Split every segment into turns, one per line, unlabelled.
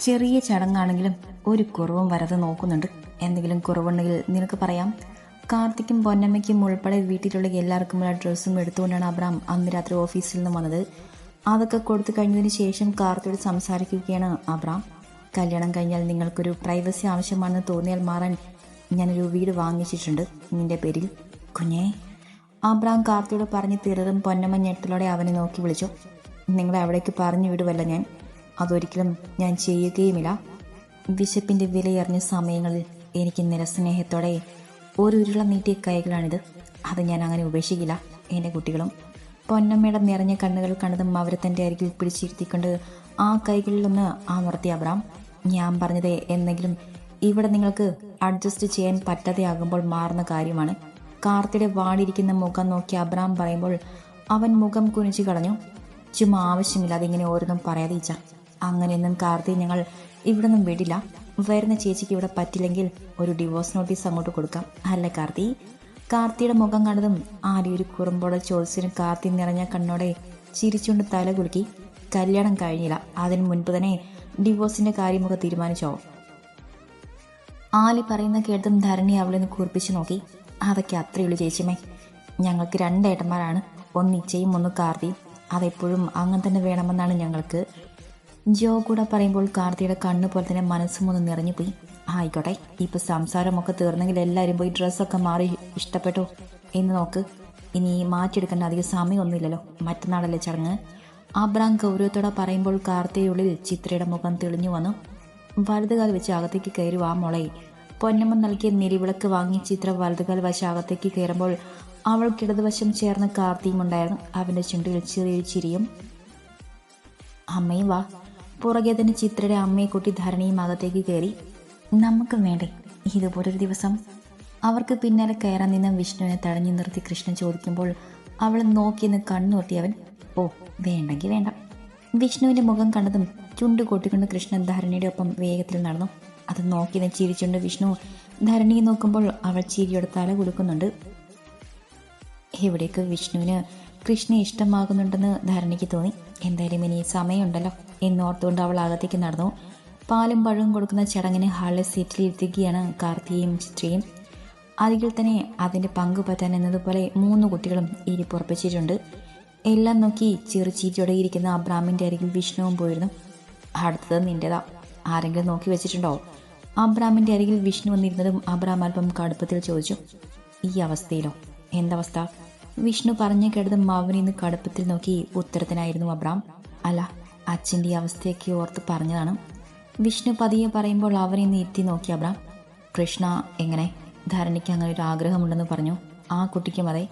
ചെറിയ ചടങ്ങാണെങ്കിലും ഒരു കുറവും വരത് നോക്കുന്നുണ്ട്. എന്തെങ്കിലും കുറവുണ്ടെങ്കിൽ നിനക്ക് പറയാം. കാർത്തിക്കും പൊന്നമ്മയ്ക്കും ഉൾപ്പെടെ വീട്ടിലുള്ള എല്ലാവർക്കുമുള്ള ഡ്രസ്സും എടുത്തുകൊണ്ടാണ് അബ്രാം അന്ന് രാത്രി ഓഫീസിൽ നിന്ന് വന്നത്. അതൊക്കെ കൊടുത്തു കഴിഞ്ഞതിന് ശേഷം കാർത്തിയോട് സംസാരിക്കുകയാണ് അബ്രാം. കല്യാണം കഴിഞ്ഞാൽ നിങ്ങൾക്കൊരു പ്രൈവസി ആവശ്യമാണെന്ന് തോന്നിയാൽ മാറാൻ ഞാനൊരു വീട് വാങ്ങിച്ചിട്ടുണ്ട്. നിന്റെ പേരിൽ. കുഞ്ഞേ. അബ്രാം കാർത്തിയോട് പറഞ്ഞ് തീർത്തും പൊന്നമ്മ ഞെട്ടലോടെ അവനെ നോക്കി വിളിച്ചു. നിങ്ങളെ അവിടേക്ക് പറഞ്ഞു വിടുവല്ല ഞാൻ. അതൊരിക്കലും ഞാൻ ചെയ്യുകയുമില്ല. വിശപ്പിന്റെ വിലയറിഞ്ഞ സമയങ്ങളിൽ എനിക്ക് നിരസ്നേഹത്തോടെ ഒരു ഉരുള നീട്ടിയ കൈകളാണിത്. അത് ഞാൻ അങ്ങനെ ഉപേക്ഷിക്കില്ല എന്റെ കുട്ടികളും. പൊന്നമ്മയുടെ നിറഞ്ഞ കണ്ണുകൾ കണ്ടതും അവരെ തന്റെ അരികിൽ പിടിച്ചിരുത്തിക്കൊണ്ട് ആ കൈകളിലൊന്ന് അമർത്തി അബ്രാം ഞാൻ പറഞ്ഞത് എന്തെങ്കിലും ഇവിടെ നിങ്ങൾക്ക് അഡ്ജസ്റ്റ് ചെയ്യാൻ പറ്റാതെയാകുമ്പോൾ മാറുന്ന കാര്യമാണ്. കാർത്തിയുടെ വാടിയിരിക്കുന്ന മുഖം നോക്കി അബ്രാം പറയുമ്പോൾ അവൻ മുഖം കുനിച്ചു കളഞ്ഞു. ചുമ്മാ ആവശ്യമില്ലാതെ ഇങ്ങനെ ഓരോന്നും പറയാതെ ഇച്ച അങ്ങനെയൊന്നും കാർത്തി ഞങ്ങൾ ഇവിടെ നിന്നും വിടില്ല. വരുന്ന ചേച്ചിക്ക് ഇവിടെ പറ്റില്ലെങ്കിൽ ഒരു ഡിവോഴ്സ് നോട്ടീസ് അങ്ങോട്ട് കൊടുക്കാം. അല്ലേ കാർത്തി? കാർത്തിയുടെ മുഖം കണ്ടതും ആരും ഒരു കുറുമ്പോടെ ചോദിച്ചിന് കാർത്തി നിറഞ്ഞ കണ്ണോടെ ചിരിച്ചുകൊണ്ട് തല കുലുക്കി. കല്യാണം കഴിഞ്ഞില്ല. അതിന് മുൻപ് തന്നെ ഡിവോഴ്സിന്റെ കാര്യമൊക്കെ തീരുമാനിച്ചോ? ആലി പറയുന്ന കേട്ടതും ധരണി അവളെ ഒന്ന് കുറിപ്പിച്ചു നോക്കി. അതൊക്കെ അത്രയുള്ളൂ ചേച്ചിമേ ഞങ്ങൾക്ക് രണ്ട് ഏട്ടന്മാരാണ്. ഒന്ന് ഇച്ചയും ഒന്ന് കാർത്തിയും. അതെപ്പോഴും അങ്ങനെ തന്നെ വേണമെന്നാണ് ഞങ്ങൾക്ക് ജോ കൂടെ പറയുമ്പോൾ കാർത്തിയുടെ കണ്ണ് പോലെ തന്നെ മനസ്സും ഒന്ന് നിറഞ്ഞുപോയി. ആയിക്കോട്ടെ ഇപ്പൊ സംസാരമൊക്കെ തീർന്നെങ്കിൽ എല്ലാവരും പോയി ഡ്രസ്സൊക്കെ മാറി ഇഷ്ടപ്പെട്ടു. എന്ന് നോക്ക് ഇനി മാറ്റിയെടുക്കേണ്ട അധികം സമയമൊന്നുമില്ലല്ലോ. മറ്റന്നാളല്ലേ ചടങ്ങ്. അബ്രാം ഗൗരവത്തോടെ പറയുമ്പോൾ കാർത്തിയുള്ളിൽ ചിത്രയുടെ മുഖം തെളിഞ്ഞു വന്നു. വലതുകാൽ വെച്ച് അകത്തേക്ക് കയറി വാ മുളെ. പൊന്നമ്മ നൽകിയ നിരിവിളക്ക് വാങ്ങി ചിത്ര വലതുകാൽ വശം അകത്തേക്ക് കയറുമ്പോൾ അവൾക്കിടതുവശം ചേർന്ന കാർത്തിയും ഉണ്ടായിരുന്നു. അവന്റെ ചുണ്ടിൽ ചെറിയ ചിരിയും. അമ്മയും വാ. പുറകെ തന്നെ ചിത്രയുടെ അമ്മയെ കൂട്ടി ധരണിയും അകത്തേക്ക് കയറി നമുക്ക് വേണ്ടേ ഇതുപോലൊരു ദിവസം? അവർക്ക് പിന്നാലെ കയറാൻ നിന്ന വിഷ്ണുവിനെ തടഞ്ഞു നിർത്തി കൃഷ്ണൻ ചോദിക്കുമ്പോൾ അവൾ നോക്കിയെന്ന് കണ്ണുർത്തി അവൻ ഓ വേണ്ടെങ്കിൽ വേണ്ട. വിഷ്ണുവിന്റെ മുഖം കണ്ടതും ചുണ്ട് കൊട്ടിക്കൊണ്ട് കൃഷ്ണൻ ധരണിയുടെ ഒപ്പം വേഗത്തിൽ നടന്നു. അത് നോക്കിയെന്ന് ചിരിച്ചുകൊണ്ട് വിഷ്ണു ധരണിയെ നോക്കുമ്പോൾ അവൾ ചിരിയോടെ തല കൊടുക്കുന്നുണ്ട് ഇവിടേക്ക് വിഷ്ണുവിന് കൃഷ്ണ ഇഷ്ടമാകുന്നുണ്ടെന്ന് ധരണിക്ക് തോന്നി. എന്തായാലും ഇനി സമയമുണ്ടല്ലോ എന്നോർത്തുകൊണ്ട് അവൾ അകത്തേക്ക് നടന്നു. പാലും പഴവും കൊടുക്കുന്ന ചടങ്ങിന് ഹാളിലെ സീറ്റിൽ ഇരുത്തുകയാണ് കാർത്തിയും ചിത്രയും. അതിൽ തന്നെ അതിന്റെ പങ്ക് പറ്റാൻ എന്നതുപോലെ മൂന്ന് കുട്ടികളും ഇരിപ്പുറപ്പിച്ചിട്ടുണ്ട് എല്ലാം നോക്കി ചെറുചീറ്റോടെ ഇരിക്കുന്ന അബ്രാമിന്റെ അരികിൽ വിഷ്ണുവും പോയിരുന്നു. അടുത്തത് നിന്റെതാ ആരെങ്കിലും നോക്കി വെച്ചിട്ടുണ്ടോ? അബ്രാമിന്റെ അരികിൽ വിഷ്ണു വന്നിരുന്നതും അബ്രാം അല്പം കടുപ്പത്തിൽ ചോദിച്ചു. ഈ അവസ്ഥയിലോ? എന്തവസ്ഥ? വിഷ്ണു പറഞ്ഞു കേട്ടത് മാവിനെ ഇന്ന് കടുപ്പത്തിൽ നോക്കി ഉത്തരത്തിനായിരുന്നു അബ്രാം. അല്ല അച്ഛന്റെ അവസ്ഥയൊക്കെ ഓർത്ത് പറഞ്ഞതാണ്. വിഷ്ണു പതിയെ പറയുമ്പോൾ അവനെ ഇന്ന് ഇരുത്തി നോക്കി അബ്രാം. കൃഷ്ണ എങ്ങനെ? ധരണിക്ക് അങ്ങനെ ഒരു ആഗ്രഹമുണ്ടെന്ന് പറഞ്ഞു. ആ കുട്ടിക്കും അതെ.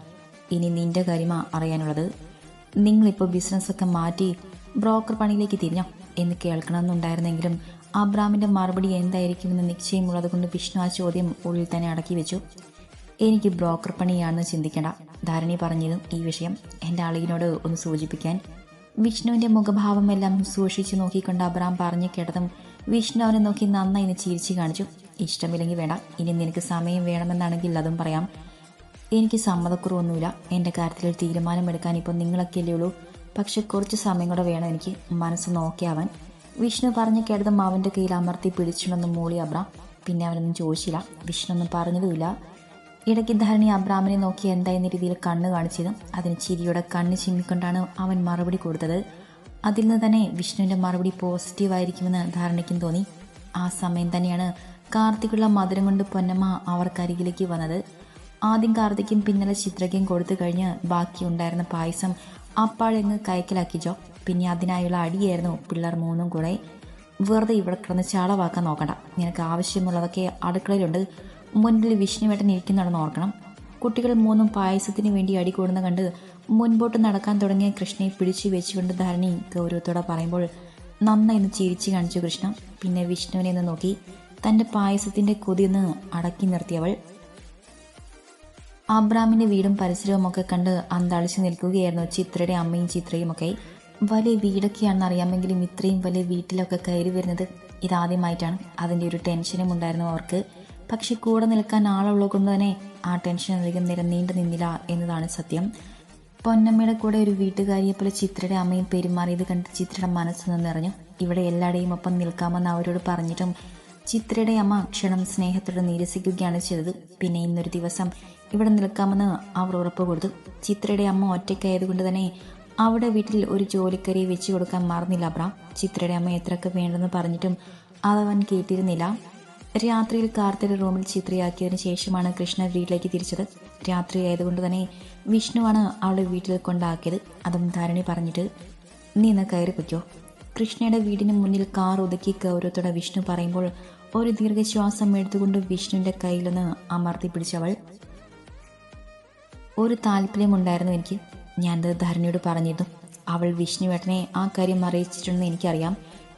ഇനി നിന്റെ കാര്യമാ അറിയാനുള്ളത്. നിങ്ങളിപ്പോൾ ബിസിനസ്സൊക്കെ മാറ്റി ബ്രോക്കർ പണിയിലേക്ക് തിരിഞ്ഞോ? എന്ന് കേൾക്കണമെന്നുണ്ടായിരുന്നെങ്കിലും അബ്രാമിന്റെ മറുപടി എന്തായിരിക്കുമെന്ന് നിശ്ചയമുള്ളത് കൊണ്ട് വിഷ്ണു ആ ചോദ്യം ഉള്ളിൽ തന്നെ അടക്കി വെച്ചു. എനിക്ക് ബ്രോക്കർ പണിയാണെന്ന് ചിന്തിക്കേണ്ട. ധാരണി പറഞ്ഞതും ഈ വിഷയം എന്റെ അളിയനോട് ഒന്ന് സൂചിപ്പിക്കാൻ. വിഷ്ണുവിന്റെ മുഖഭാവമെല്ലാം സൂക്ഷിച്ചു നോക്കിക്കൊണ്ട് അബ്രാം പറഞ്ഞു കേട്ടതും വിഷ്ണു അവനെ നോക്കി നന്നായി ഇന്ന് ചിരിച്ചു കാണിച്ചു. ഇഷ്ടമില്ലെങ്കിൽ വേണ്ട ഇനി നിനക്ക് സമയം വേണമെന്നാണെങ്കിൽ അതും പറയാം. എനിക്ക് സമ്മതക്കുറവൊന്നുമില്ല എന്റെ കാര്യത്തിൽ ഒരു തീരുമാനമെടുക്കാൻ ഇപ്പോൾ നിങ്ങളൊക്കെയല്ലേ ഉള്ളൂ. പക്ഷെ കുറച്ച് സമയം കൂടെ വേണം എനിക്ക് മനസ്സ് നോക്കിയാവാൻ. വിഷ്ണു പറഞ്ഞു കേട്ടതും അവന്റെ കയ്യിൽ അമർത്തി പിടിച്ചിട്ടൊന്ന് മൂളി അബ്രാം. പിന്നെ അവനൊന്നും ചോദിച്ചില്ല. വിഷ്ണു ഒന്നും പറഞ്ഞതുമില്ല. ഇടയ്ക്ക് ധരണി അബ്രാമിനെ നോക്കി എന്തായെന്ന രീതിയിൽ കണ്ണ് കാണിച്ചതും അതിന് ചിരിയുടെ കണ്ണ് ചിമ്മിക്കൊണ്ടാണ് അവൻ മറുപടി കൊടുത്തത്. അതിൽ നിന്ന് തന്നെ വിഷ്ണുവിന്റെ മറുപടി പോസിറ്റീവായിരിക്കുമെന്ന് ധാരണയ്ക്കും തോന്നി. ആ സമയം തന്നെയാണ് കാർത്തിക്കുള്ള മധുരം കൊണ്ട് പൊന്നമ്മ അവർക്കരികിലേക്ക് വന്നത്. ആദ്യം കാർത്തിക്കും പിന്നലെ ചിത്രയ്ക്കും കൊടുത്തു കഴിഞ്ഞ് ബാക്കി ഉണ്ടായിരുന്ന പായസം അപ്പാഴെങ്ങ് കൈക്കലാക്കി ജോ. പിന്നെ അതിനായുള്ള അടിയായിരുന്നു പിള്ളേർ മൂന്നും കൂടെ. വെറുതെ ഇവിടെ കിടന്ന് ചാളവാക്കാൻ നോക്കണ്ട. നിനക്ക് ആവശ്യമുള്ളതൊക്കെ അടുക്കളയിലുണ്ട്. മുൻപിൽ വിഷ്ണുവേട്ടൻ ഇരിക്കുന്നുണ്ടെന്ന് ഓർക്കണം. കുട്ടികൾ മൂന്നും പായസത്തിന് വേണ്ടി അടികൂടുന്ന കണ്ട് മുൻപോട്ട് നടക്കാൻ തുടങ്ങിയ കൃഷ്ണയെ പിടിച്ചു വെച്ചുകൊണ്ട് ധരണി ഗൗരവത്തോടെ പറയുമ്പോൾ ഒന്ന് ചിരിച്ചു കാണിച്ചു കൃഷ്ണ. പിന്നെ വിഷ്ണുവിനെ ഒന്ന് നോക്കി. തന്റെ പായസത്തിന്റെ കൊതിയൊന്ന് അടക്കി നിർത്തിയവൾ അബ്രാമിന്റെ വീടും പരിസരവും ഒക്കെ കണ്ട് അന്താളിച്ച് നിൽക്കുകയായിരുന്നു ചിത്രയുടെ അമ്മയും ചിത്രയും ഒക്കെ. വലിയ വീടൊക്കെയാണെന്ന് അറിയാമെങ്കിലും ഇത്രയും വലിയ വീട്ടിലൊക്കെ കയറി വരുന്നത് ഇതാദ്യമായിട്ടാണ്. അതിന്റെ ഒരു ടെൻഷനും ഉണ്ടായിരുന്നു അവർക്ക്. പക്ഷെ കൂടെ നിൽക്കാൻ ആളുള്ളത് കൊണ്ട് തന്നെ ആ ടെൻഷൻ അധികം നേരം നീണ്ടു നിന്നില്ല എന്നതാണ് സത്യം. പൊന്നമ്മയുടെ കൂടെ ഒരു വീട്ടുകാരിയെ പോലെ ചിത്രയുടെ അമ്മയും പെരുമാറിയത് കണ്ട് ചിത്രയുടെ മനസ്സ് നിറഞ്ഞു. ഇവിടെ എല്ലാവരുടെയും ഒപ്പം നിൽക്കാമെന്ന് അവരോട് പറഞ്ഞിട്ടും ചിത്രയുടെ അമ്മ ക്ഷണം സ്നേഹത്തോടെ നിരസിക്കുകയാണ് ചെയ്തത്. പിന്നെ ഇന്നൊരു ദിവസം ഇവിടെ നിൽക്കാമെന്ന് അവർ ഉറപ്പ് കൊടുത്തു. ചിത്രയുടെ അമ്മ ഒറ്റയ്ക്കായതുകൊണ്ട് തന്നെ അവിടെ വീട്ടിൽ ഒരു ജോലിക്കാരിയെ വെച്ച് കൊടുക്കാൻ മറന്നില്ല അബ്രാം. ചിത്രയുടെ അമ്മ എത്രയൊക്കെ വേണ്ടെന്ന് പറഞ്ഞിട്ടും അതവൻ കേട്ടിരുന്നില്ല. രാത്രിയിൽ കാർത്തിയുടെ റൂമിൽ ചിത്രയാക്കിയതിനു ശേഷമാണ് കൃഷ്ണ വീട്ടിലേക്ക് തിരിച്ചത്. രാത്രി ആയതുകൊണ്ട് തന്നെ വിഷ്ണുവാണ് അവളെ വീട്ടിൽ കൊണ്ടാക്കിയത്. അതും ധാരണി പറഞ്ഞിട്ട് നീ കയറി പൊയ്ക്കോ. കൃഷ്ണയുടെ വീടിന് മുന്നിൽ കാർ ഒതുക്കി ഗൗരവത്തോടെ വിഷ്ണു പറയുമ്പോൾ ഒരു ദീർഘശ്വാസം എടുത്തുകൊണ്ട് വിഷ്ണുവിന്റെ കയ്യിലൊന്ന് അമർത്തി പിടിച്ചവൾ ഒരു താല്പര്യമുണ്ടായിരുന്നു എനിക്ക്. ഞാനത് ധരണിയോട് പറഞ്ഞിരുന്നു. അവൾ വിഷ്ണുവേട്ടനെ ആ കാര്യം അറിയിച്ചിട്ടുണ്ടെന്ന് എനിക്കറിയാം.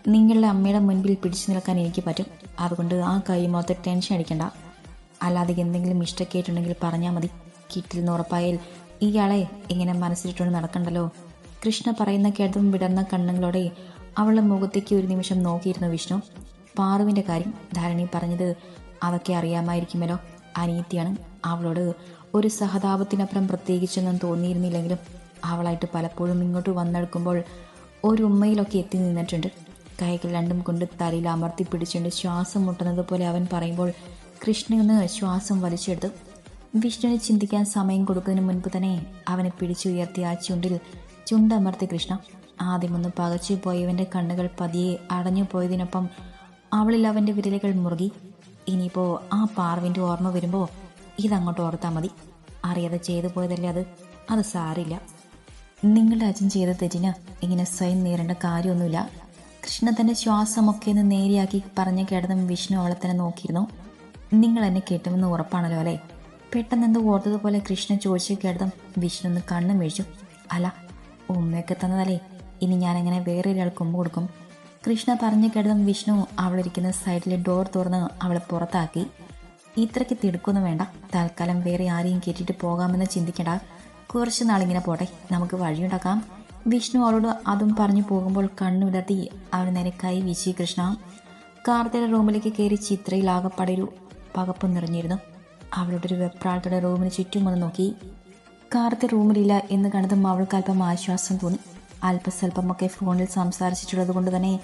നിങ്ങളുടെ അമ്മയുടെ മുൻപിൽ പിടിച്ചു നിൽക്കാൻ എനിക്ക് പറ്റും. അതുകൊണ്ട് ആ കൈ മൊത്തം ടെൻഷൻ അടിക്കണ്ട. അല്ലാതെ എന്തെങ്കിലും മിസ്റ്റേക്ക് ആയിട്ടുണ്ടെങ്കിൽ പറഞ്ഞാൽ മതി. കിട്ടിൽ നിന്ന് ഉറപ്പായാൽ ഇയാളെ ഇങ്ങനെ മനസ്സിലിട്ടുകൊണ്ട് നടക്കണ്ടല്ലോ. കൃഷ്ണ പറയുന്ന കേട്ടതും വിടർന്ന കണ്ണുകളോടെ അവളുടെ മുഖത്തേക്ക് ഒരു നിമിഷം നോക്കിയിരുന്നു വിഷ്ണു. പാറുവിന്റെ കാര്യം ധാരണി പറഞ്ഞത് അതൊക്കെ അറിയാമായിരിക്കുമല്ലോ. അനിയത്തിയാണ് അവളോട് ഒരു സഹതാപത്തിനപ്പുറം പ്രത്യേകിച്ചൊന്നും തോന്നിയിരുന്നില്ലെങ്കിലും അവളായിട്ട് പലപ്പോഴും ഇങ്ങോട്ട് വന്നെടുക്കുമ്പോൾ ഒരു ഉമ്മയിലൊക്കെ എത്തി നിന്നിട്ടുണ്ട്. കൈകൾ രണ്ടും കൊണ്ട് തലയിൽ അമർത്തി പിടിച്ചുകൊണ്ട് ശ്വാസം മുട്ടുന്നത് പോലെ അവൻ പറയുമ്പോൾ കൃഷ്ണന് ശ്വാസം വലിച്ചെടുത്തു വിഷ്ണുവിനെ ചിന്തിക്കാൻ സമയം കൊടുക്കുന്നതിന് മുൻപ് തന്നെ അവനെ പിടിച്ചുയർത്തി ആ ചുണ്ടിൽ ചുണ്ടമർത്തി കൃഷ്ണ. ആദ്യമൊന്ന് പകച്ചു പോയവന്റെ കണ്ണുകൾ പതിയെ അടഞ്ഞു പോയതിനൊപ്പം അവളിൽ അവന്റെ വിരലുകൾ മുറുകി. ഇനിയിപ്പോൾ ആ പാർവിന്റെ ഓർമ്മ വരുമ്പോൾ ഇതങ്ങോട്ട് ഓർത്താൽ മതി. അറിയാതെ ചെയ്തു പോയതല്ലേ അത്? അത് സാരില്ല. നിങ്ങളുടെ അച്ഛൻ ചെയ്ത തെറ്റിന് ഇങ്ങനെ സ്വയം നേരേണ്ട കാര്യമൊന്നുമില്ല. കൃഷ്ണ തന്റെ ശ്വാസമൊക്കെ ഒന്ന് നേരെയാക്കി പറഞ്ഞ് കേട്ടതും വിഷ്ണു അവളെ തന്നെ നോക്കിയിരുന്നു. നിങ്ങൾ എന്നെ കേട്ടുമെന്ന് ഉറപ്പാണല്ലോ അല്ലേ? പെട്ടെന്ന് എന്തോ ഓർത്തതുപോലെ കൃഷ്ണൻ ചോദിച്ചു കേട്ടതും വിഷ്ണു ഒന്ന് കണ്ണും വീഴ്ചു. അല്ല ഉമ്മയൊക്കെ തന്നതല്ലേ. ഇനി ഞാനെങ്ങനെ വേറെ ഒരാൾ കൊമ്പ് കൊടുക്കും. കൃഷ്ണ പറഞ്ഞു കേട്ടതും വിഷ്ണു അവളിരിക്കുന്ന സൈഡിലെ ഡോർ തുറന്ന് അവളെ പുറത്താക്കി. ഇത്രയ്ക്ക് തിടുക്കൊന്നും വേണ്ട. തൽക്കാലം വേറെ ആരെയും കേട്ടിട്ട് പോകാമെന്ന് ചിന്തിക്കണ്ട. കുറച്ച് നാളിങ്ങനെ പോട്ടെ. നമുക്ക് വഴിയുണ്ടാക്കാം. വിഷ്ണു അവളോട് അതും പറഞ്ഞു പോകുമ്പോൾ കണ്ണുലർത്തി അവൻ അവന് നേരെ കൈ വീശി കൃഷ്ണ കാർത്തിയുടെ റൂമിലേക്ക് കയറി ചിത്രയിൽ ആകപ്പാടെ ഒരു പകപ്പ് നിറഞ്ഞിരുന്നു. അവളുടെ ഒരു വെപ്രാളത്തോടെ റൂമിന് ചുറ്റും ഒന്ന് നോക്കി. കാർത്തി റൂമിലില്ല എന്ന് കണ്ടതും അവൾക്ക് അല്പം ആശ്വാസം തോന്നി. അല്പസ്വല്പമൊക്കെ ഫോണിൽ സംസാരിച്ചിട്ടുള്ളത് കൊണ്ട് തന്നെ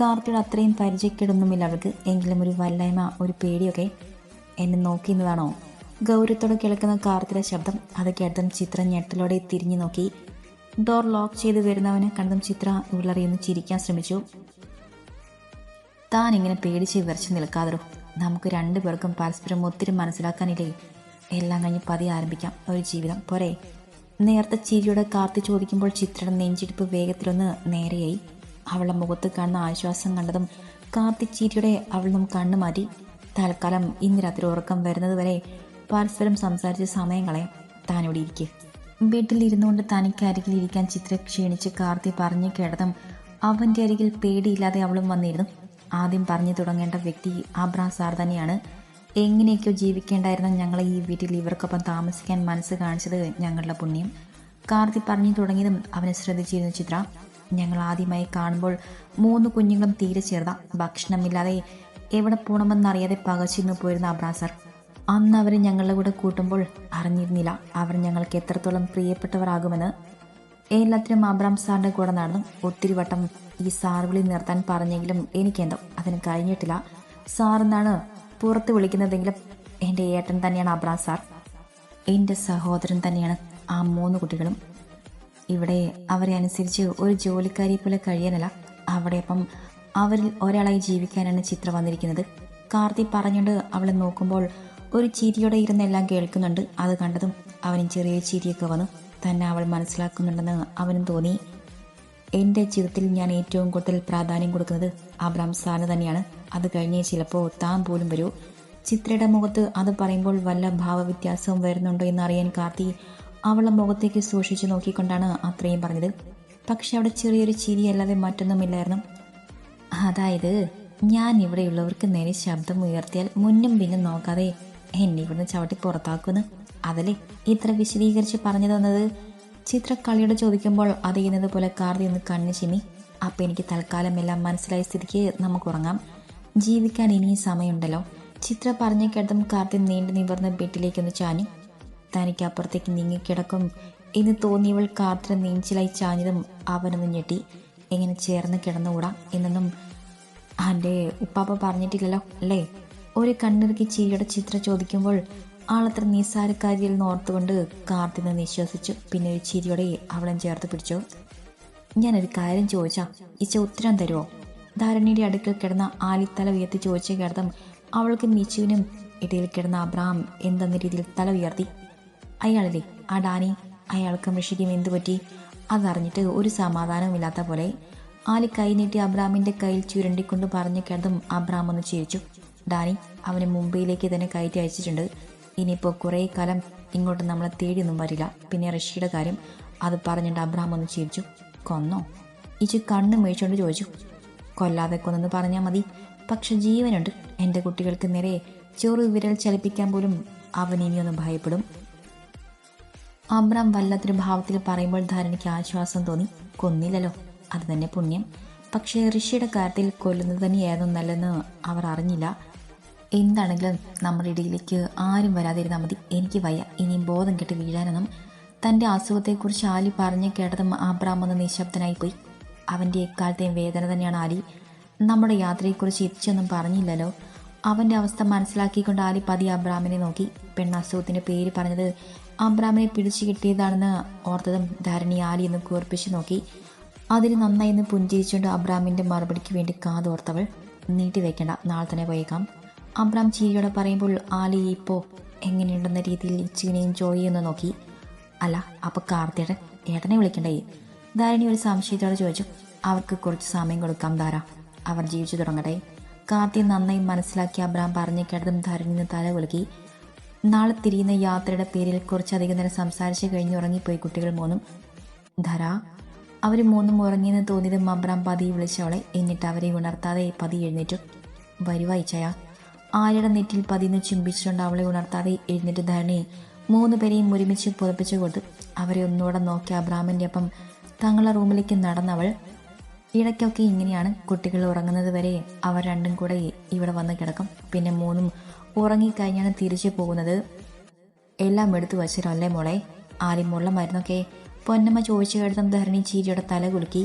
കാർത്തിയുടെ അത്രയും പരിചയക്കേടൊന്നുമില്ല അവൾക്ക്. എങ്കിലും ഒരു വല്ലായ്മ ഒരു പേടിയൊക്കെ എന്നെ നോക്കിയെന്നതാണോ ഗൗരവത്തോടെ കേൾക്കുന്ന കാർത്തിയുടെ ശബ്ദം അത് കേട്ടതും ചിത്രം ഞെട്ടലോടെ തിരിഞ്ഞു നോക്കി. ഡോർ ലോക്ക് ചെയ്ത് വരുന്നവനെ കണ്ടതും ചിത്ര ഉള്ളറിയെന്ന് ചിരിക്കാൻ ശ്രമിച്ചു. താൻ ഇങ്ങനെ പേടിച്ച് വിറച്ച് നിൽക്കാതോ നമുക്ക് രണ്ടു പേർക്കും പരസ്പരം ഒത്തിരി മനസ്സിലാക്കാനില്ലേ? എല്ലാം കഴിഞ്ഞ് പതി ആരംഭിക്കാം. ഒരു ജീവിതം. പോരെ. നേരത്തെ ചിരിയോടെ കാത്തി ചോദിക്കുമ്പോൾ ചിത്രയുടെ നെഞ്ചിടിപ്പ് വേഗത്തിലൊന്ന് നേരെയായി. അവളുടെ മുഖത്ത് കാണുന്ന ആശ്വാസം കണ്ടതും കാർത്തി ചിരിയുടെ അവൾ നിന്നും കണ്ണു മാറ്റി. തൽക്കാലം ഇന്ന് രാത്രി ഉറക്കം വരുന്നതുവരെ പരസ്പരം സംസാരിച്ച് സമയം കളയാം. താനിവിടെ വീട്ടിൽ ഇരുന്നുകൊണ്ട് തനിക്ക് അരികിൽ ഇരിക്കാൻ ചിത്ര ക്ഷീണിച്ച് കാർത്തി പറഞ്ഞു കേട്ടതും അവന്റെ അരികിൽ പേടിയില്ലാതെ അവളും വന്നിരുന്നു. ആദ്യം പറഞ്ഞു തുടങ്ങേണ്ട വ്യക്തി അബ്രാം സാർ തന്നെയാണ്. എങ്ങനെയൊക്കെയോ ജീവിക്കേണ്ടായിരുന്ന ഞങ്ങളെ ഈ വീട്ടിൽ ഇവർക്കൊപ്പം താമസിക്കാൻ മനസ്സ് കാണിച്ചത് ഞങ്ങളുടെ പുണ്യം. കാർത്തി പറഞ്ഞു തുടങ്ങിയതും അവനെ ശ്രദ്ധിച്ചിരുന്നു ചിത്ര. ഞങ്ങൾ ആദ്യമായി കാണുമ്പോൾ മൂന്ന് കുഞ്ഞുങ്ങളും തീരെ ചേർന്ന ഭക്ഷണമില്ലാതെ എവിടെ പോകണമെന്നറിയാതെ പകച്ചിരുന്നു പോയിരുന്ന അബ്രാം അന്ന് അവർ ഞങ്ങളുടെ കൂടെ കൂട്ടുമ്പോൾ അറിഞ്ഞിരുന്നില്ല. അവർ ഞങ്ങൾക്ക് എത്രത്തോളം പ്രിയപ്പെട്ടവരാകുമെന്ന്. എല്ലാത്തിനും അബ്രാം സാറിന്റെ കൂടെ നടന്നു. ഒത്തിരി വട്ടം ഈ സാർ വിളി നിർത്താൻ പറഞ്ഞെങ്കിലും എനിക്കെന്തോ അതിന് കഴിഞ്ഞിട്ടില്ല. സാറെന്നാണ് പുറത്ത് വിളിക്കുന്നതെങ്കിലും എന്റെ ഏട്ടൻ തന്നെയാണ് അബ്രാം സാർ. എന്റെ സഹോദരൻ തന്നെയാണ് ആ മൂന്ന് കുട്ടികളും. ഇവിടെ അവരെ അനുസരിച്ച് ഒരു ജോലിക്കാരിയെ പോലെ കഴിയാനല്ല അവിടെ അപ്പം അവരിൽ ഒരാളായി ജീവിക്കാനാണ് ചിത്ര വന്നിരിക്കുന്നത്. കാർത്തി പറഞ്ഞുകൊണ്ട് അവളെ നോക്കുമ്പോൾ ഒരു ചിരിയോടെ ഇരുന്നെല്ലാം കേൾക്കുന്നുണ്ട്. അത് കണ്ടതും അവനും ചെറിയ ചിരിയൊക്കെ വന്നു. തന്നെ അവൾ മനസ്സിലാക്കുന്നുണ്ടെന്ന് അവനും തോന്നി. എന്റെ ജീവിതത്തിൽ ഞാൻ ഏറ്റവും കൂടുതൽ പ്രാധാന്യം കൊടുക്കുന്നത് അബ്രാം സാറിന് തന്നെയാണ്. അത് കഴിഞ്ഞ് ചിലപ്പോൾ താൻ പോലും വരൂ. ചിത്രയുടെ മുഖത്ത് അത് പറയുമ്പോൾ വല്ല ഭാവവ്യത്യാസവും വരുന്നുണ്ടോ എന്ന് അറിയാൻ കാർത്തി അവളുടെ മുഖത്തേക്ക് സൂക്ഷിച്ചു നോക്കിക്കൊണ്ടാണ് അത്രയും പറഞ്ഞത്. പക്ഷെ അവിടെ ചെറിയൊരു ചിരിയല്ലാതെ മറ്റൊന്നുമില്ലായിരുന്നു. അതായത് ഞാൻ ഇവിടെയുള്ളവർക്ക് നേരെ ശബ്ദം ഉയർത്തിയാൽ മുന്നും പിന്നും നോക്കാതെ എന്നെ ഇവിടുന്ന് ചവിട്ടി പുറത്താക്കുന്നു. അതല്ലേ ഇത്ര വിശദീകരിച്ച് പറഞ്ഞു തന്നത് ചിത്ര കളിയോട് ചോദിക്കുമ്പോൾ അത് ചെയ്യുന്നത് പോലെ കാർത്തി ഒന്ന് കണ്ണു ചിമ്മി. അപ്പം എനിക്ക് തൽക്കാലം എല്ലാം മനസ്സിലായ സ്ഥിതിക്ക് നമുക്ക് ഉറങ്ങാം. ജീവിക്കാൻ ഇനിയും സമയമുണ്ടല്ലോ. ചിത്ര പറഞ്ഞു കേട്ടതും കാർത്തി നീണ്ടു നിവർന്ന് ബെഡിലേക്കൊന്ന് ചാഞ്ഞു. തനിക്ക് അപ്പുറത്തേക്ക് നീങ്ങിക്കിടക്കും എന്ന് തോന്നിയവൾ കാർത്തിനെ നീഞ്ചിലായി ചാഞ്ഞതും അവനൊന്ന് ഞെട്ടി. എങ്ങനെ ചേർന്ന് കിടന്നുകൂടാ? എന്നൊന്നും എന്റെ ഉപ്പാപ്പ പറഞ്ഞിട്ടില്ലല്ലോ അല്ലേ? ഒരു കണ്ണിറുക്കി ചിരിയുടെ ചിത്രം ചോദിക്കുമ്പോൾ ആളത്ര നിസ്സാരക്കാരിയിൽ ഓർത്തുകൊണ്ട് കാർത്തിന്ന് നിശ്വസിച്ചു. പിന്നെ ഒരു ചിരിയോടെ അവളെ ചേർത്ത് പിടിച്ചു. ഞാനൊരു കാര്യം ചോദിച്ചാ ഇച്ച ഉത്തരം തരുമോ ധാരണിയുടെ അടുക്കൽ കിടന്ന ആലിത്തല ഉയർത്തി ചോദിച്ച കേർത്തം അവൾക്ക് നിച്ചുവിനും ഇടയിൽ കിടന്ന അബ്രാം എന്തെന്ന രീതിയിൽ തല ഉയർത്തി. അയാളല്ലേ? ആ ഡാനി? അയാൾക്കും ഋഷിക്കും എന്തു പറ്റി? അതറിഞ്ഞിട്ട് ഒരു സമാധാനവുമില്ലാത്ത പോലെ ആലി കൈ നീട്ടി അബ്രാമിന്റെ കയ്യിൽ ചുരണ്ടിക്കൊണ്ട് പറഞ്ഞു കിടന്നും അബ്രാം ഒന്ന് ചിരിച്ചു. ഡാനി അവനെ മുംബൈയിലേക്ക് തന്നെ കയറ്റി അയച്ചിട്ടുണ്ട്. ഇനിയിപ്പോൾ കുറേ കാലം ഇങ്ങോട്ട് നമ്മളെ തേടിയൊന്നും വരില്ല. പിന്നെ റഷ്യയുടെ കാര്യം അത് പറഞ്ഞിട്ട് അബ്രഹാം ഒന്ന് ചിരിച്ചു. കൊന്നോ? ഇച്ചു കണ്ണ് മേടിച്ചുകൊണ്ട് ചോദിച്ചു. കൊല്ലാതെ കൊന്നെന്ന് പറഞ്ഞാൽ മതി. പക്ഷെ ജീവനുണ്ട്. എന്റെ കുട്ടികൾക്ക് നേരെ ചെറു വിരൽ ചലിപ്പിക്കാൻ പോലും അവൻ ഇനിയൊന്ന് ഭയപ്പെടും. അബ്രാം വല്ലാത്തൊരു ഭാവത്തിൽ പറയുമ്പോൾ ധാരണിക്ക് ആശ്വാസം തോന്നി. കൊന്നില്ലല്ലോ. അത് തന്നെ പുണ്യം. പക്ഷേ ഋഷിയുടെ കാര്യത്തിൽ കൊല്ലുന്നത് തന്നെയായിരുന്നു നല്ലതെന്ന് അവർ അറിഞ്ഞില്ല. എന്താണെങ്കിലും നമ്മുടെ ഇടയിലേക്ക് ആരും വരാതിരുന്നാൽ മതി. എനിക്ക് വയ്യ. ഇനിയും ബോധം കെട്ട് വീഴാനൊന്നും. തന്റെ അസുഖത്തെക്കുറിച്ച് ആലി പറഞ്ഞു കേട്ടതും അബ്രാം ഒന്ന് നിശബ്ദനായി പോയി അവന്റെ എക്കാലത്തെയും വേദന തന്നെയാണ് ആലി. നമ്മുടെ യാത്രയെക്കുറിച്ച് ഇരിച്ചൊന്നും പറഞ്ഞില്ലല്ലോ. അവന്റെ അവസ്ഥ മനസ്സിലാക്കിക്കൊണ്ട് ആലി പതി അബ്രാമിനെ നോക്കി. പെണ്ണ് അസുഖത്തിന്റെ പേര് പറഞ്ഞത് അബ്രാമിനെ പിടിച്ചു കിട്ടിയതാണെന്ന് ഓർത്തതും ധാരണി ആലി എന്ന് കൂർപ്പിച്ച് നോക്കി. അതിന് നന്നായി എന്ന് പുഞ്ചിരിച്ചുകൊണ്ട് അബ്രാമിന്റെ മറുപടിക്ക് വേണ്ടി കാതോർത്തവൾ നീട്ടി വയ്ക്കേണ്ട നാളെ തന്നെ പോയേക്കാം. അബ്രാം ചിരിയോടെ പറയുമ്പോൾ ആലി ഇപ്പോൾ എങ്ങനെയുണ്ടെന്ന രീതിയിൽ ഇച്ചിനെയും ജോയിയൊന്ന് നോക്കി. അല്ല അപ്പോൾ കാർത്തിയുടെ ഏട്ടനെ വിളിക്കണ്ടേ? ധാരണി ഒരു സംശയത്തോടെ ചോദിച്ചു. അവർക്ക് കുറച്ച് സമയം കൊടുക്കാം ധാര. അവർ ജീവിച്ചു തുടങ്ങട്ടെ. കാർത്തി നന്നായി മനസ്സിലാക്കി അബ്രാം പറഞ്ഞു കേട്ടതും ധരണിന്ന് തല വിളിക്കി നാളെ തിരിയുന്ന യാത്രയുടെ പേരിൽ കുറച്ചധികം നേരം സംസാരിച്ച് കഴിഞ്ഞ് ഉറങ്ങിപ്പോയി കുട്ടികൾ മൂന്നും. ധര. അവർ മൂന്നും ഉറങ്ങിയെന്ന് തോന്നിയതും അബ്രാം പതി വിളിച്ചവളെ എന്നിട്ട് അവരെ ഉണർത്താതെ പതി എഴുന്നേറ്റു. വരുവായിച്ചയാ ആര്യയുടെ നെറ്റിൽ പതിന്ന് ചുംബിച്ചുകൊണ്ട് അവളെ ഉണർത്താതെ എഴുന്നേറ്റ് ധരണി. മൂന്ന് പേരെയും ഒരുമിച്ച് പുതപ്പിച്ചു കൊടുത്തു അവരെ ഒന്നുകൂടെ നോക്കി അബ്രാമിന്റെ ഒപ്പം തങ്ങളുടെ റൂമിലേക്ക് നടന്നവൾ ഇടയ്ക്കൊക്കെ ഇങ്ങനെയാണ് കുട്ടികൾ ഉറങ്ങുന്നത് വരെ. അവർ രണ്ടും കൂടെ ഇവിടെ വന്ന് കിടക്കും. പിന്നെ മൂന്നും ഉറങ്ങിക്കഴിഞ്ഞാണ് തിരിച്ചു പോകുന്നത്. എല്ലാം എടുത്തു വച്ചിരല്ലേ മോളെ ആദ്യമുള്ള മരുന്നൊക്കെ പൊന്നമ്മ ചോദിച്ചു കേട്ടതും ധരണി ചീരിയുടെ തല കുലുക്കി.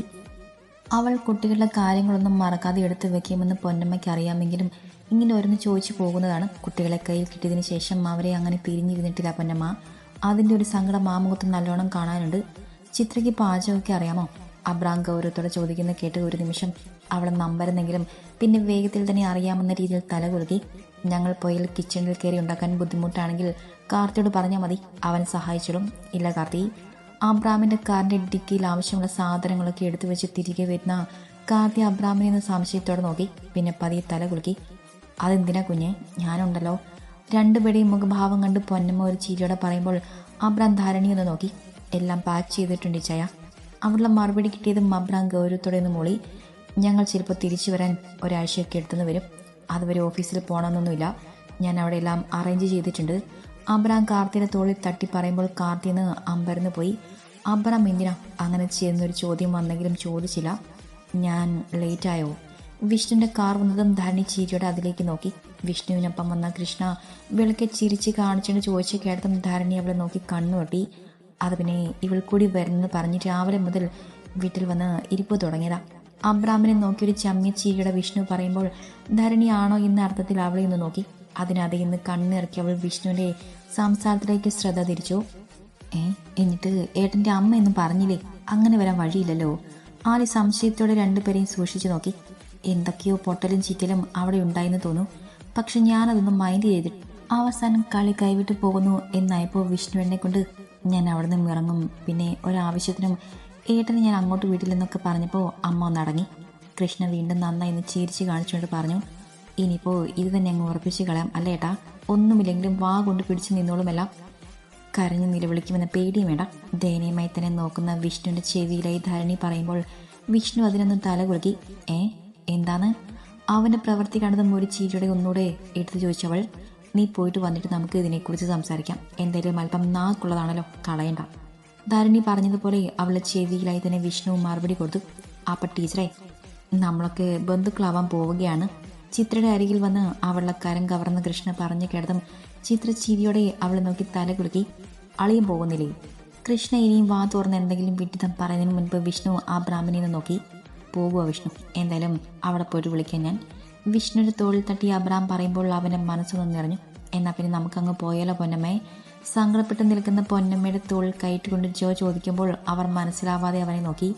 അവൾ കുട്ടികളുടെ കാര്യങ്ങളൊന്നും മറക്കാതെ എടുത്തു വെക്കുമെന്ന് പൊന്നമ്മയ്ക്ക് അറിയാമെങ്കിലും ഇങ്ങനെ ഓരോന്ന് ചോദിച്ചു പോകുന്നതാണ് കുട്ടികളെ കയ്യിൽ കിട്ടിയതിന് ശേഷം അവരെ അങ്ങനെ പിരിഞ്ഞിരുന്നിട്ടില്ല പൊന്നമ്മ. അതിന്റെ ഒരു സങ്കടം മാമുഖത്ത് നല്ലോണം കാണാനുണ്ട്. ചിത്രയ്ക്ക് പാചകമൊക്കെ അറിയാമോ? അബ്രാം ഗൗരവത്തോടെ ചോദിക്കുന്ന കേട്ട് ഒരു നിമിഷം അവളെ നമ്പരുന്നെങ്കിലും പിന്നെ വേഗത്തിൽ തന്നെ അറിയാമെന്ന രീതിയിൽ തല കുലുക്കി. ഞങ്ങൾ പോയാൽ കിച്ചണിൽ കയറി ഉണ്ടാക്കാൻ ബുദ്ധിമുട്ടാണെങ്കിൽ കാർത്തിയോട് പറഞ്ഞാൽ മതി. അവൻ സഹായിച്ചിടും ഇല്ല കാർത്തി. അബ്രാമിന്റെ കാറിന്റെ ഡിക്കിയിൽ ആവശ്യമുള്ള സാധനങ്ങളൊക്കെ എടുത്തു വെച്ച് തിരികെ വരുന്ന കാർത്തി അബ്രാമിനെ ഒന്ന് സംശയത്തോടെ നോക്കി. പിന്നെ പതിയെ തല കുലുക്കി. അതെന്തിനാ കുഞ്ഞെ? ഞാനുണ്ടല്ലോ. രണ്ടുപേരുടെയും മുഖഭാവം കണ്ട് പൊന്നമ്മ ഒരു ചിരിയോടെ പറയുമ്പോൾ അബ്രാം ധാരണിയൊന്ന് നോക്കി. എല്ലാം പാക്ക് ചെയ്തിട്ടുണ്ട് ചയ അവളുടെ മറുപടി കിട്ടിയതും അബ്രാം ഗൗരവത്തോടെ ഒന്ന് മൂളി. ഞങ്ങൾ ചിലപ്പോൾ തിരിച്ചു വരാൻ ഒരാഴ്ചയൊക്കെ എടുത്തുനിന്ന് വരും. അതുവരെ ഓഫീസിൽ പോകണമെന്നൊന്നുമില്ല ഞാൻ അവിടെ എല്ലാം അറേഞ്ച് ചെയ്തിട്ടുണ്ട്. അബ്രാം കാർത്തിയുടെ തോളിൽ തട്ടി പറയുമ്പോൾ കാർത്തിന്ന് അമ്പരന്ന് പോയി. അബ്രാം എന്തിനാ അങ്ങനെ ചെയ്യുന്നൊരു ചോദ്യം വന്നെങ്കിലും ചോദിച്ചില്ല. ഞാൻ ലേറ്റായോ വിഷ്ണുവിന്റെ കാർ വന്നതും ധരണി ചിരിയോടെ അതിലേക്ക് നോക്കി. വിഷ്ണുവിനൊപ്പം വന്ന കൃഷ്ണ വിളക്കെ ചിരിച്ച് കാണിച്ചുകൊണ്ട് ചോദിച്ച കേട്ടതും ധരണി അവളെ നോക്കി കണ്ണു കെട്ടി അത് പിന്നെ ഇവൾ കൂടി വരുന്നെന്ന് പറഞ്ഞ് രാവിലെ മുതൽ വീട്ടിൽ വന്ന് ഇരിപ്പ് തുടങ്ങിയതാ. അബ്രാമിനെ നോക്കി ഒരു ചമ്മിയ ചിരിയുടെ വിഷ്ണു പറയുമ്പോൾ ധരണിയാണോ എന്ന അർത്ഥത്തിൽ അവളെ ഒന്ന് നോക്കി. അതിനകത്ത് ഇന്ന് കണ്ണിറക്കി അവൾ വിഷ്ണുവിന്റെ സംസാരത്തിലേക്ക് ശ്രദ്ധ തിരിച്ചു. ഏ എന്നിട്ട് ഏട്ടന്റെ അമ്മ എന്നും പറഞ്ഞില്ലേ? അങ്ങനെ വരാൻ വഴിയില്ലല്ലോ. ആലി സംശയത്തോടെ രണ്ടുപേരെയും സൂക്ഷിച്ചു നോക്കി. എന്തൊക്കെയോ പൊട്ടലും ചീറ്റലും അവിടെ ഉണ്ടായെന്ന് തോന്നുന്നു പക്ഷെ ഞാനതൊന്നും മൈൻഡ് ചെയ്തിട്ട് അവസാനം കളി കൈവിട്ട് പോകുന്നു എന്നായപ്പോൾ വിഷ്ണുവിനെ കൊണ്ട് ഞാൻ അവിടെ നിന്ന് ഇറങ്ങും. പിന്നെ ഒരാവശ്യത്തിനും ഏട്ടന് ഞാൻ അങ്ങോട്ട് വീട്ടിലെന്നൊക്കെ പറഞ്ഞപ്പോൾ അമ്മ ഒന്നടങ്ങി കൃഷ്ണ വീണ്ടും നന്നായി ഒന്ന് ചിരിച്ച് കാണിച്ചുകൊണ്ട് പറഞ്ഞു ഇനിയിപ്പോൾ ഇത് തന്നെ അങ്ങ് ഉറപ്പിച്ച് കളയാം അല്ല ഏട്ടാ? ഒന്നുമില്ലെങ്കിലും വാ കൊണ്ട് പിടിച്ച് നിന്നോളുമല്ല. കരഞ്ഞ് നിലവിളിക്കുമെന്ന പേടിയും വേണ്ട. ദയനീയമായി തന്നെ നോക്കുന്ന വിഷ്ണുവിന്റെ ചെവിയിലായി ധരണി പറയുമ്പോൾ വിഷ്ണു അതിനൊന്ന് തല കുലുക്കി ഏ? എന്താണ്? അവന്റെ പ്രവൃത്തി കണ്ടതും ഒരു ചീരിയുടെ ഒന്നുകൂടെ എടുത്തു ചോദിച്ചവൾ നീ പോയിട്ട് വന്നിട്ട് നമുക്ക് ഇതിനെക്കുറിച്ച് സംസാരിക്കാം. എന്തായാലും അല്പം നാക്കുള്ളതാണല്ലോ കളയണ്ട. ധാരണി പറഞ്ഞതുപോലെ അവളെ ചെവിയിലായി തന്നെ വിഷ്ണു മറുപടി കൊടുത്തു. അപ്പം ടീച്ചറെ നമ്മളൊക്കെ ബന്ധുക്കളാവാൻ പോവുകയാണ്. ചിത്രയുടെ അരികിൽ വന്ന് അവളുടെ കരം കവർന്ന കൃഷ്ണ പറഞ്ഞു കേട്ടതും ചിത്ര ചിരിയോടെ അവളെ നോക്കി തല കുലുക്കി. അളിയും പോകുന്നില്ലേ? കൃഷ്ണ ഇനിയും വാ തുറന്ന് എന്തെങ്കിലും വിട്ടിതം പറയുന്നതിന് മുൻപ് വിഷ്ണു ആ ബ്രാഹ്മണിനെ നോക്കി. പോകുക വിഷ്ണു. എന്തായാലും അവിടെ പോയിട്ട് വിളിക്കാൻ ഞാൻ. വിഷ്ണുവിന്റെ തോളിൽ തട്ടി അബ്രാം പറയുമ്പോൾ അവന്റെ മനസ്സൊന്ന് നിറഞ്ഞു. എന്നാൽ പിന്നെ നമുക്കങ്ങ് പോയാലോ പൊന്നമ്മയെ സങ്കടപ്പെട്ട് നിൽക്കുന്ന പൊന്നമ്മയുടെ തോളിൽ കയറ്റുകൊണ്ട് ജോ ചോദിക്കുമ്പോൾ അവർ മനസ്സിലാവാതെ അവനെ നോക്കി.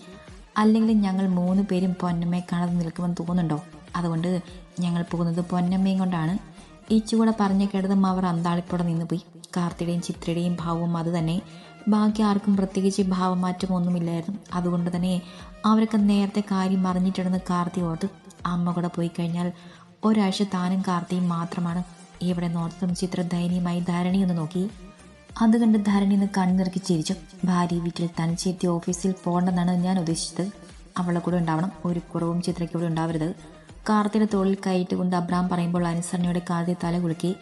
അല്ലെങ്കിൽ ഞങ്ങൾ മൂന്ന് പേരും പൊന്നമ്മയെ കാണാതെ നിൽക്കുമെന്ന് തോന്നുന്നുണ്ടോ? അതുകൊണ്ട് ഞങ്ങൾ പോകുന്നത് പൊന്നമ്മയും കൊണ്ടാണ്. ഇച്ചുകൂടെ പറഞ്ഞു കേട്ടതും അവർ അന്താളിപ്പോടെ നിന്നുപോയി. കാർത്തിയുടെയും ചിത്രയുടെയും ഭാവവും അത് തന്നെ. ബാക്കി ആർക്കും പ്രത്യേകിച്ച് ഭാവമാറ്റമൊന്നുമില്ലായിരുന്നു അതുകൊണ്ട് തന്നെ അവരൊക്കെ നേരത്തെ കാര്യം അറിഞ്ഞിട്ടുണ്ടെന്ന് കാർത്തി ഓർത്ത് അമ്മ കൂടെ പോയി കഴിഞ്ഞാൽ ഒരാഴ്ച താനും കാർത്തിയും മാത്രമാണ് ഇവിടെ നോർത്തും ചിത്ര ദയനീയമായി ധാരണയൊന്ന് നോക്കി. അത് കണ്ട് ധാരണി നിന്ന് കണ്ണിറക്കി ചിരിച്ചു. ഭാര്യ വീട്ടിൽ തനിച്ചെത്തി ഓഫീസിൽ പോകണ്ടെന്നാണ് ഞാൻ ഉദ്ദേശിച്ചത്. അവളെ കൂടെ ഉണ്ടാവണം. ഒരു കുറവും ചിത്രയ്ക്ക് കൂടെ ഉണ്ടാവരുത്. കാർത്തിയുടെ തോളിൽ കൈയിട്ട് കൊണ്ട് അബ്രാം പറയുമ്പോൾ അനുസരണയുടെ കാർത്തി തല കുലുക്കി.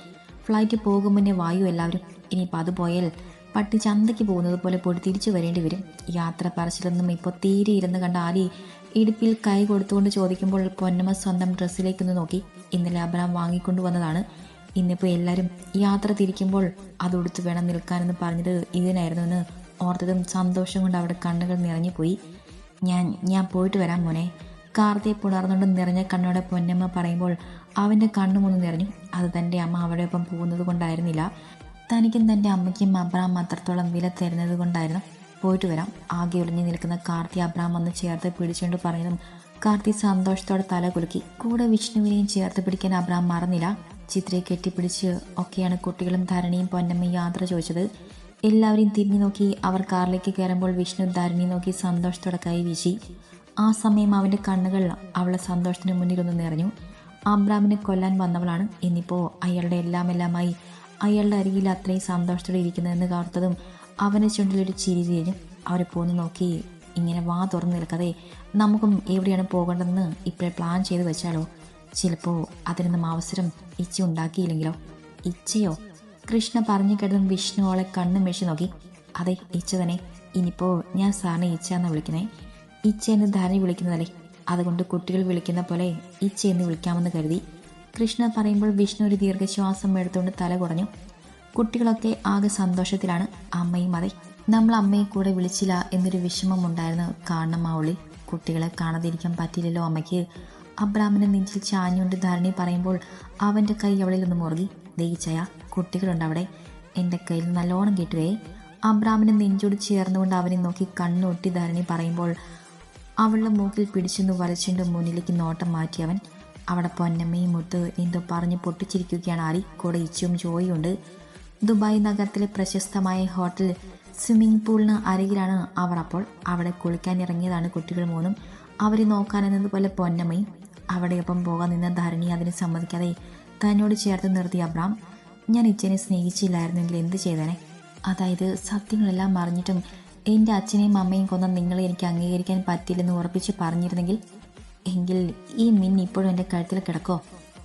ഫ്ലൈറ്റ് പോകും മുന്നേ വായു എല്ലാവരും. ഇനിയിപ്പോൾ അത് പോയാൽ പട്ടി ചന്തയ്ക്ക് പോകുന്നത് പോലെ പോയി തിരിച്ചു വരേണ്ടി വരും. യാത്ര പറച്ചിലൊന്നും ഇപ്പോൾ തീരെ ഇരുന്ന് കണ്ട ആലി ഇടുപ്പിൽ കൈ കൊടുത്തുകൊണ്ട് ചോദിക്കുമ്പോൾ പൊന്നമ്മ സ്വന്തം ഡ്രസ്സിലേക്കൊന്ന് നോക്കി. ഇന്നലെ അബ്രാം വാങ്ങിക്കൊണ്ടു വന്നതാണ്. ഇന്നിപ്പോൾ എല്ലാവരും യാത്ര തിരിക്കുമ്പോൾ അതൊടുത്ത് വേണം നിൽക്കാനെന്ന് പറഞ്ഞത് ഇതിനായിരുന്നു എന്ന് ഓർത്തതും സന്തോഷം കൊണ്ട് അവിടെ കണ്ണുകൾ നിറഞ്ഞുപോയി ഞാൻ ഞാൻ പോയിട്ട് വരാം മോനെ. കാർത്തിയെ പുണർന്നുകൊണ്ട് നിറഞ്ഞ കണ്ണോടെ പൊന്നമ്മ പറയുമ്പോൾ അവന്റെ കണ്ണുമൊന്ന് നിറഞ്ഞു. അത് തന്റെ അമ്മ അവിടെ ഒപ്പം പോകുന്നത് കൊണ്ടായിരുന്നില്ല. തനിക്കും തന്റെ അമ്മയ്ക്കും അബ്രാം അത്രത്തോളം വില തരുന്നത് കൊണ്ടായിരുന്നു പോയിട്ട് വരാം. ആകെ ഒളിഞ്ഞു നിൽക്കുന്ന കാർത്തി അബ്രാം വന്ന് ചേർത്ത് പിടിച്ചുകൊണ്ട് പറഞ്ഞതും കാർത്തി സന്തോഷത്തോടെ തല കുലുക്കി. കൂടെ വിഷ്ണുവിനെയും ചേർത്ത് പിടിക്കാൻ അബ്രാം മറന്നില്ല. ചിത്രയെ കെട്ടിപ്പിടിച്ച് ഒക്കെയാണ് കുട്ടികളും ധരണിയും പൊന്നമ്മയും യാത്ര ചോദിച്ചത്. എല്ലാവരെയും തിരിഞ്ഞു നോക്കി അവർ കാറിലേക്ക് കയറുമ്പോൾ വിഷ്ണു ധരണി നോക്കി സന്തോഷത്തോടെ കൈ വീശി. ആ സമയം അവന്റെ കണ്ണുകൾ അവളെ സന്തോഷത്തിന് മുന്നിൽ ഒന്ന് നിറഞ്ഞു. അബ്രാമിനെ കൊല്ലാൻ വന്നവളാണ്. ഇന്നിപ്പോൾ അയാളുടെ എല്ലാം എല്ലാമായി അയാളുടെ അരികിൽ അത്രയും സന്തോഷത്തോടെ ഇരിക്കുന്നതെന്ന് കാർത്തതും അവനെ ചുണ്ടിലൊരു ചിരി തിരിഞ്ഞ് അവരെ പോന്ന് നോക്കി. ഇങ്ങനെ വാ തുറന്നു നിൽക്കാതെ നമുക്കും എവിടെയാണ് പോകേണ്ടതെന്ന് ഇപ്പോഴേ പ്ലാൻ ചെയ്ത് വെച്ചാലോ? ചിലപ്പോൾ അതിനൊന്നും അവസരം ഇച്ച ഉണ്ടാക്കിയില്ലെങ്കിലോ? ഇച്ചയോ? കൃഷ്ണ പറഞ്ഞു കേട്ടതും വിഷ്ണു അവളെ കണ്ണും മെഷി നോക്കി. അതെ ഇച്ച തന്നെ. ഇനിയിപ്പോൾ ഞാൻ സാറിനെ ഇച്ച എന്ന് വിളിക്കുന്നേ. ഇച്ച എന്ന് ധാരണ വിളിക്കുന്നതല്ലേ. അതുകൊണ്ട് കുട്ടികൾ വിളിക്കുന്ന പോലെ ഇച്ച എന്ന് വിളിക്കാമെന്ന് കരുതി. കൃഷ്ണ പറയുമ്പോൾ വിഷ്ണു ഒരു ദീർഘശ്വാസം എടുത്തുകൊണ്ട് തല കുറഞ്ഞു. കുട്ടികളൊക്കെ ആകെ സന്തോഷത്തിലാണ് അമ്മയും അതെ. നമ്മൾ അമ്മയെ കൂടെ വിളിച്ചില്ല എന്നൊരു വിഷമം ഉണ്ടായിരുന്നു കാണണം ആ ഉള്ളിൽ. കുട്ടികളെ കാണാതിരിക്കാൻ പറ്റില്ലല്ലോ അമ്മയ്ക്ക്. അബ്രാമിനെ നെഞ്ചിൽ ചാഞ്ഞുകൊണ്ട് ധാരണി പറയുമ്പോൾ അവന്റെ കൈ അവളിൽ ഒന്ന് മുറുകി ദയിച്ചയ കുട്ടികളുണ്ട് അവിടെ. എന്റെ കയ്യിൽ നല്ലോണം കിട്ടുവേ. അബ്രാമിനെ നെഞ്ചോട് ചേർന്നുകൊണ്ട് അവനെ നോക്കി കണ്ണൊട്ടി ധാരണി പറയുമ്പോൾ അവളുടെ മൂക്കിൽ പിടിച്ചെന്ന് വരച്ചുകൊണ്ട് മുന്നിലേക്ക് നോട്ടം മാറ്റിയവൻ അവിടെ പൊന്നമ്മയും മുത്ത് എന്തോ പറഞ്ഞ് പൊട്ടിച്ചിരിക്കുകയാണ്. ആരി കൂടെ ഇച്ചും ജോയുണ്ട് ദുബായ് നഗരത്തിലെ പ്രശസ്തമായ ഹോട്ടൽ സ്വിമ്മിംഗ് പൂളിന് അരികിലാണ് അവർ അപ്പോൾ. അവിടെ കുളിക്കാൻ ഇറങ്ങിയതാണ് കുട്ടികൾ മൂന്നും. അവരെ നോക്കാനെന്നതുപോലെ പൊന്നമ്മയും അവിടെയൊപ്പം പോകാൻ നിന്ന ധരണി അതിനെ സമ്മതിക്കാതെ തന്നോട് ചേർത്ത് നിർത്തി. അബ്രാം ഞാൻ ഇച്ചനെ സ്നേഹിച്ചില്ലായിരുന്നെങ്കിൽ എന്ത് ചെയ്തേനെ? അതായത് സത്യങ്ങളെല്ലാം അറിഞ്ഞിട്ടും എന്റെ അച്ഛനെയും അമ്മയും കൊന്ന നിങ്ങളെ എനിക്ക് അംഗീകരിക്കാൻ പറ്റില്ലെന്ന് ഉറപ്പിച്ച് പറഞ്ഞിരുന്നെങ്കിൽ എങ്കിൽ ഈ മിൻ ഇപ്പോഴും എന്റെ കഴുത്തിൽ കിടക്കോ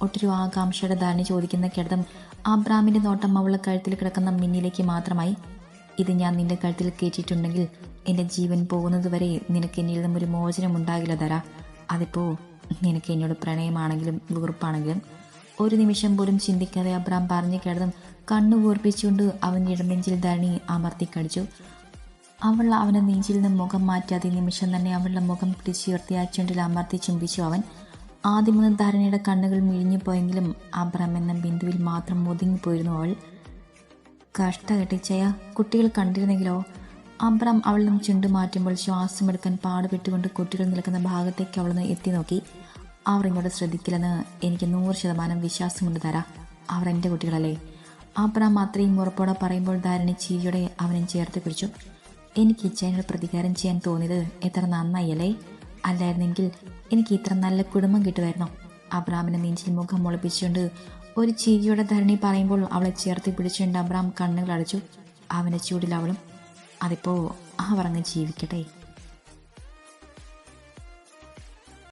ഒട്ടൊരു ആകാംക്ഷയുടെ ധാരണ ചോദിക്കുന്ന കിടതം അബ്രാമിന്റെ നോട്ടം അവളുടെ കഴുത്തിൽ കിടക്കുന്ന മിന്നിലേക്ക് മാത്രമായി ഇത് ഞാൻ നിന്റെ കഴുത്തിൽ കയറ്റിയിട്ടുണ്ടെങ്കിൽ എന്റെ ജീവൻ പോകുന്നതുവരെ നിനക്ക് എന്നിൽ നിന്നും ഒരു മോചനം ഉണ്ടാകില്ല തരാ അതിപ്പോൾ നിനക്ക് എന്നോട് പ്രണയമാണെങ്കിലും വീർപ്പാണെങ്കിലും ഒരു നിമിഷം പോലും ചിന്തിക്കാതെ അബ്രാം പറഞ്ഞു കിടന്നും കണ്ണു കൂർപ്പിച്ചുകൊണ്ട് അവൻ ഇടനെഞ്ചിൽ ധരണി അമർത്തി കടിച്ചു. അവൾ അവനെ നെഞ്ചിൽ നിന്ന് മുഖം മാറ്റാതെ നിമിഷം തന്നെ അവളുടെ മുഖം പിടിച്ചുയർത്തി ആ ചുണ്ടിൽ അമർത്തി ചുംബിച്ചു അവൻ. ആദ്യമൊന്ന് ധാരണയുടെ കണ്ണുകൾ മിഴിഞ്ഞു പോയെങ്കിലും അബ്രാം എന്ന ബിന്ദുവിൽ മാത്രം ഒതുങ്ങിപ്പോയിരുന്നു അവൾ. കഷ്ടകെട്ടിച്ചയ കുട്ടികൾ കണ്ടിരുന്നെങ്കിലോ? അബ്രം അവളിൽ നിന്ന് ചുണ്ടു മാറ്റുമ്പോൾ ശ്വാസമെടുക്കാൻ പാടുപെട്ടുകൊണ്ട് കുട്ടികൾ നിൽക്കുന്ന ഭാഗത്തേക്ക് അവളൊന്ന് എത്തി നോക്കി. അവർ ഇങ്ങോട്ട് ശ്രദ്ധിക്കില്ലെന്ന് എനിക്ക് നൂറ് ശതമാനം വിശ്വാസമുണ്ട് തരാ അവർ എന്റെ കുട്ടികളല്ലേ? അബ്രാം അത്രയും ഉറപ്പോടെ പറയുമ്പോൾ ധാരണ ചീരിയുടെ അവനും ചേർത്ത് പിടിച്ചു. എനിക്ക് ചേനൽ പ്രതികാരം ചെയ്യാൻ തോന്നിയത് എത്ര നന്നായല്ലേ? അല്ലായിരുന്നെങ്കിൽ എനിക്ക് ഇത്ര നല്ല കുടുംബം കിട്ടുമായിരുന്നോ? അബ്രാമിനെ നെഞ്ചിൽ മുഖം മുളപ്പിച്ചുകൊണ്ട് ഒരു ചിരിയുടെ ധരണി പറയുമ്പോൾ അവളെ ചേർത്ത് പിടിച്ചുകൊണ്ട് അബ്രാം കണ്ണുകൾ അടച്ചു. അവനെ ചൂടിൽ അവളും അതിപ്പോൾ അവർ ജീവിക്കട്ടെ.